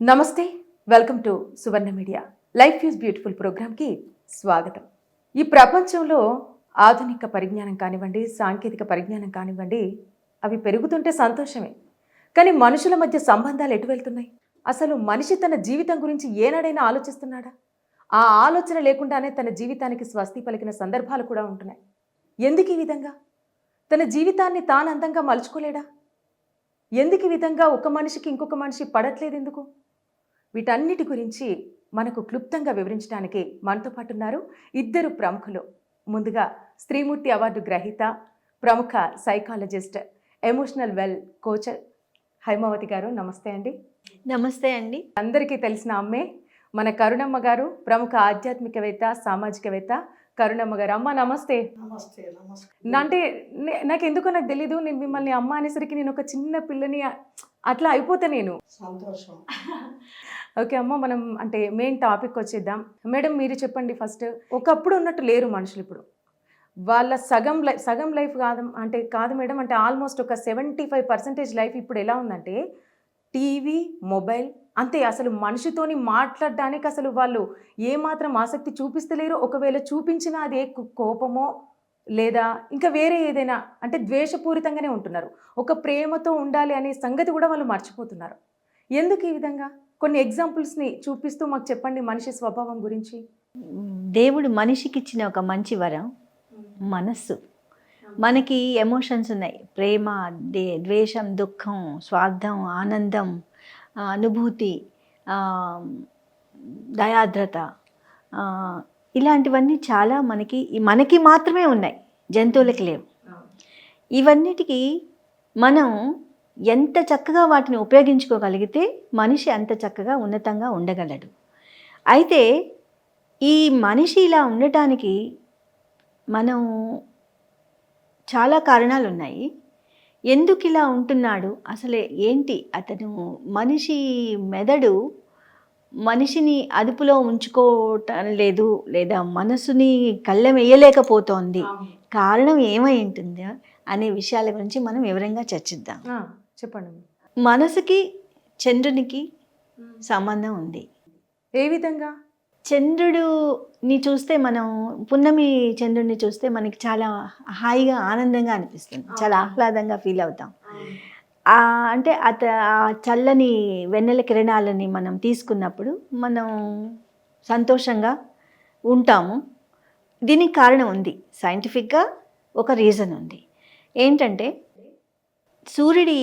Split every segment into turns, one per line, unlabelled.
నమస్తే welcome to Suvarna media. Life is beautiful ప్రోగ్రామ్కి స్వాగతం. ఈ ప్రపంచంలో ఆధునిక పరిజ్ఞానం కానివ్వండి సాంకేతిక పరిజ్ఞానం కానివ్వండి అవి పెరుగుతుంటే సంతోషమే. కానీ మనుషుల మధ్య సంబంధాలు ఎటు వెళ్తున్నాయి? అసలు మనిషి తన జీవితం గురించి ఏనాడైనా ఆలోచిస్తున్నాడా? ఆ ఆలోచన లేకుండానే తన జీవితానికి స్వస్తి పలికిన సందర్భాలు కూడా ఉంటున్నాయి. ఎందుకు ఈ విధంగా? తన జీవితాన్ని తాను అందంగా మలుచుకోలేడా? ఎందుకు ఈ విధంగా ఒక మనిషికి ఇంకొక మనిషి పడట్లేదు ఎందుకు? వీటన్నిటి గురించి మనకు క్లుప్తంగా వివరించడానికి మనతో పాటు ఉన్నారు ఇద్దరు ప్రముఖులు. ముందుగా స్త్రీమూర్తి అవార్డు గ్రహీత ప్రముఖ psychologist emotional well coach Haimavathi garu నమస్తే అండి.
నమస్తే అండి.
అందరికీ తెలిసిన అమ్మే మన కరుణమ్మ గారు ప్రముఖ ఆధ్యాత్మికవేత్త సామాజికవేత్త కరుణమ్మ గారు అమ్మ నమస్తే.
నమస్తే నమస్తే
నా- అంటే నాకు ఎందుకో నాకు తెలీదు. నేను మిమ్మల్ని అమ్మ అనేసరికి నేను ఒక చిన్న పిల్లని అట్లా అయిపోతా నేను.
సంతోషం.
ఓకే అమ్మ మనం అంటే మెయిన్ టాపిక్ వచ్చేద్దాం. మేడం మీరు చెప్పండి ఫస్ట్. ఒకప్పుడు ఉన్నట్టు లేరు మనుషులు ఇప్పుడు. వాళ్ళ సగం లైఫ్ సగం లైఫ్ కాదు అంటే కాదు మేడం అంటే ఆల్మోస్ట్ ఒక సెవెంటీ ఫైవ్ పర్సెంటేజ్ లైఫ్ ఇప్పుడు ఎలా ఉందంటే టీవీ మొబైల్ అంతే అసలు మనిషితోని మాట్లాడడానికి అసలు వాళ్ళు ఏమాత్రం ఆసక్తి చూపిస్తలేరు. ఒకవేళ చూపించినా అదే కోపమో లేదా ఇంకా వేరే ఏదైనా అంటే ద్వేషపూరితంగానే ఉంటున్నారు. ఒక ప్రేమతో ఉండాలి అనే సంగతి కూడా వాళ్ళు మర్చిపోతున్నారు. ఎందుకు ఈ విధంగా? కొన్ని ఎగ్జాంపుల్స్ని చూపిస్తూ మాకు చెప్పండి మనిషి స్వభావం గురించి.
దేవుడు మనిషికి ఇచ్చిన ఒక మంచి వరం మనస్సు. మనకి ఎమోషన్స్ ఉన్నాయి. ప్రేమ దే ద్వేషం దుఃఖం స్వార్థం ఆనందం అనుభూతి దయాద్రత ఇలాంటివన్నీ చాలా మనకి మనకి మాత్రమే ఉన్నాయి. జంతువులకి లేవు. ఇవన్నిటికీ మనం ఎంత చక్కగా వాటిని ఉపయోగించుకోగలిగితే మనిషి అంత చక్కగా ఉన్నతంగా ఉండగలడు. అయితే ఈ మనిషి ఇలా ఉండటానికి మనం చాలా కారణాలు ఉన్నాయి ఎందుకు ఇలా ఉంటున్నాడు? అసలే ఏంటి? అతను మనిషి మెదడు మనిషిని అదుపులో ఉంచుకోవటం లేదు లేదా మనసుని కళ్ళెం వేయలేకపోతోంది కారణం ఏమై ఉంటుందో అనే విషయాల గురించి మనం వివరంగా చర్చిద్దాం.
చెప్పండి
మనసుకి చంద్రునికి సంబంధం ఉంది.
ఏ విధంగా?
చంద్రుడుని చూస్తే మనం పున్నమి చంద్రుడిని చూస్తే మనకి చాలా హాయిగా ఆనందంగా అనిపిస్తుంది. చాలా ఆహ్లాదంగా ఫీల్ అవుతాం. అంటే అత ఆ చల్లని వెన్నెల కిరణాలని మనం తీసుకున్నప్పుడు మనం సంతోషంగా ఉంటాము. దీనికి కారణం ఉంది. సైంటిఫిక్గా ఒక రీజన్ ఉంది. ఏంటంటే సూర్యుడి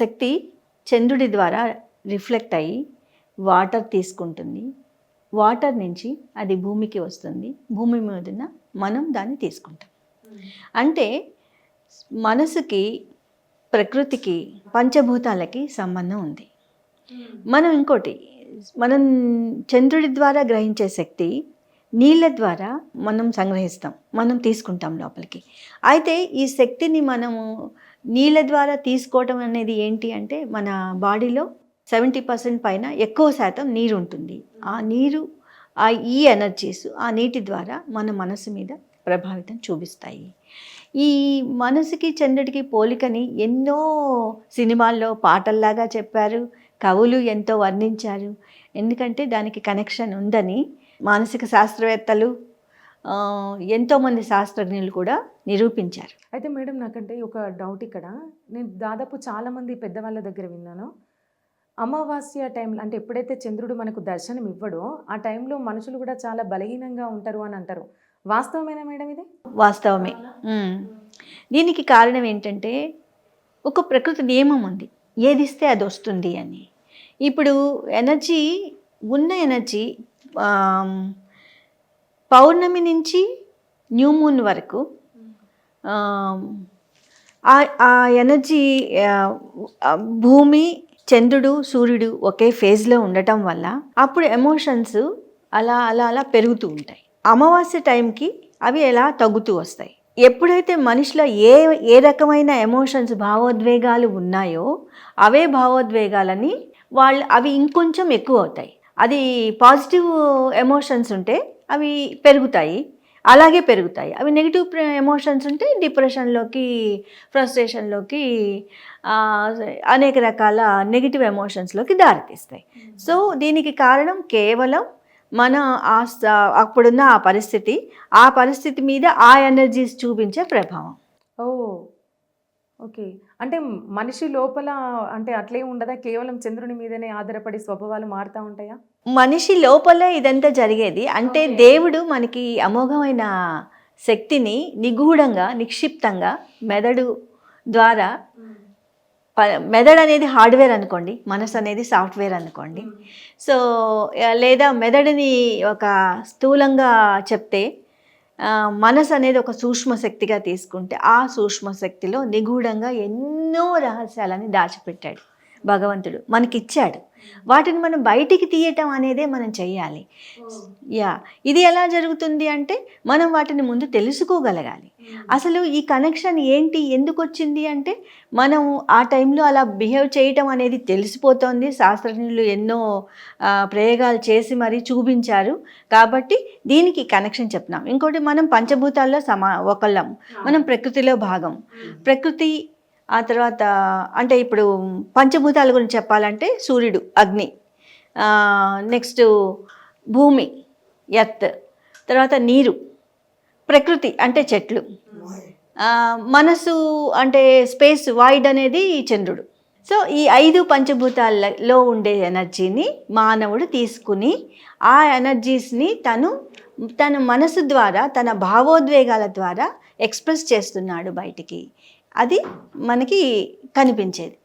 శక్తి చంద్రుడి ద్వారా రిఫ్లెక్ట్ అయ్యి వాటర్ తీసుకుంటుంది. వాటర్ నుంచి అది భూమికి వస్తుంది. భూమి మీదన మనం దాన్ని తీసుకుంటాం. అంటే మనసుకి ప్రకృతికి పంచభూతాలకి సంబంధం ఉంది. మనం ఇంకోటి మనం చంద్రుడి ద్వారా గ్రహించే శక్తి నీళ్ళ ద్వారా మనం సంగ్రహిస్తాం. మనం తీసుకుంటాం లోపలికి. అయితే ఈ శక్తిని మనము నీళ్ళ ద్వారా తీసుకోవటం అనేది ఏంటి అంటే మన బాడీలో సెవెంటీ పర్సెంట్ పైన ఎక్కువ శాతం నీరు ఉంటుంది ఆ నీరు ఆ ఈ ఎనర్జీస్ ఆ నీటి ద్వారా మన మనసు మీద ప్రభావితం చూపిస్తాయి. ఈ మనసుకి చంద్రుడికి పోలికని ఎన్నో సినిమాల్లో పాటల్లాగా చెప్పారు కవులు ఎంతో వర్ణించారు. ఎందుకంటే దానికి కనెక్షన్ ఉందని మానసిక శాస్త్రవేత్తలు ఎంతోమంది శాస్త్రజ్ఞులు కూడా నిరూపించారు.
అయితే మేడం నాకంటే ఒక డౌట్ ఇక్కడ. నేను దాదాపు చాలామంది పెద్దవాళ్ళ దగ్గర విన్నాను. అమావాస్య టైంలో అంటే ఎప్పుడైతే చంద్రుడు మనకు దర్శనం ఇవ్వడో ఆ టైంలో మనుషులు కూడా చాలా బలహీనంగా ఉంటారు అని అంటారు. వాస్తవమేనా మేడం ఇది?
వాస్తవమే. దీనికి కారణం ఏంటంటే ఒక ప్రకృతి నియమం ఉంది. ఏదిస్తే అది వస్తుంది అని. ఇప్పుడు ఎనర్జీ ఉన్న ఎనర్జీ పౌర్ణమి నుంచి న్యూ మూన్ వరకు ఆ- ఎనర్జీ భూమి చంద్రుడు సూర్యుడు ఒకే ఫేజ్లో ఉండటం వల్ల అప్పుడు ఎమోషన్స్ అలా అలా అలా పెరుగుతూ ఉంటాయి. అమావాస్య టైంకి అవి ఎలా తగ్గుతూ వస్తాయి? ఎప్పుడైతే మనిషిలో ఏ ఏ రకమైన ఎమోషన్స్ భావోద్వేగాలు ఉన్నాయో అవే భావోద్వేగాలని వాళ్ళు అవి ఇంకొంచెం ఎక్కువ అవుతాయి. అది పాజిటివ్ ఎమోషన్స్ ఉంటే అవి పెరుగుతాయి. అలాగే పెరుగుతాయి. అవి నెగిటివ్ ఎమోషన్స్ ఉంటే డిప్రెషన్లోకి ఫ్రస్ట్రేషన్లోకి అనేక రకాల నెగిటివ్ ఎమోషన్స్లోకి దారితీస్తాయి. సో దీనికి కారణం కేవలం మన ఆ అప్పుడున్న ఆ పరిస్థితి ఆ పరిస్థితి మీద ఆ ఎనర్జీస్ చూపించే ప్రభావం.
ఓ ఓకే. అంటే మనిషి లోపల అంటే అట్లే ఉండదా? కేవలం చంద్రుని మీదనే ఆధారపడి స్వభావాలు మారుతూ ఉంటాయా?
మనిషి లోపలే ఇదంతా జరిగేది. అంటే. దేవుడు మనకి అమోఘమైన శక్తిని నిగూఢంగా నిక్షిప్తంగా మెదడు ద్వారా మెదడు అనేది హార్డ్వేర్ అనుకోండి మనసు అనేది సాఫ్ట్వేర్ అనుకోండి. సో లేదా మెదడుని ఒక స్థూలంగా చెప్తే మనసు అనేది ఒక సూక్ష్మ శక్తిగా తీసుకుంటే ఆ సూక్ష్మ శక్తిలో నిగూఢంగా ఎన్నో రహస్యాలని దాచిపెట్టాడు. భగవంతుడు మనకిచ్చాడు. వాటిని మనం బయటికి తీయటం అనేదే మనం చెయ్యాలి. యా ఇది ఎలా జరుగుతుంది అంటే మనం వాటిని ముందు తెలుసుకోగలగాలి. అసలు ఈ కనెక్షన్ ఏంటి ఎందుకు వచ్చింది అంటే మనం ఆ టైంలో అలా బిహేవ్ చేయటం అనేది తెలిసిపోతోంది. శాస్త్రజ్ఞులు ఎన్నో ప్రయోగాలు చేసి మరీ చూపించారు. కాబట్టి దీనికి కనెక్షన్ చెప్తున్నాం. ఇంకోటి మనం పంచభూతాల్లో సమా ఒకళ్ళం. మనం ప్రకృతిలో భాగం. ప్రకృతి ఆ తర్వాత అంటే ఇప్పుడు పంచభూతాల గురించి చెప్పాలంటే సూర్యుడు అగ్ని నెక్స్ట్ భూమి ఎర్త్ తర్వాత నీరు ప్రకృతి అంటే చెట్లు. మనసు అంటే స్పేస్ వాయిడ్ అనేది చంద్రుడు. సో ఈ ఐదు పంచభూతాలలో ఉండే ఎనర్జీని మానవుడు తీసుకుని ఆ ఎనర్జీస్ని తను తన మనసు ద్వారా తన భావోద్వేగాల ద్వారా ఎక్స్ప్రెస్ చేస్తున్నాడు బయటికి. అది మనకి కనిపించేది.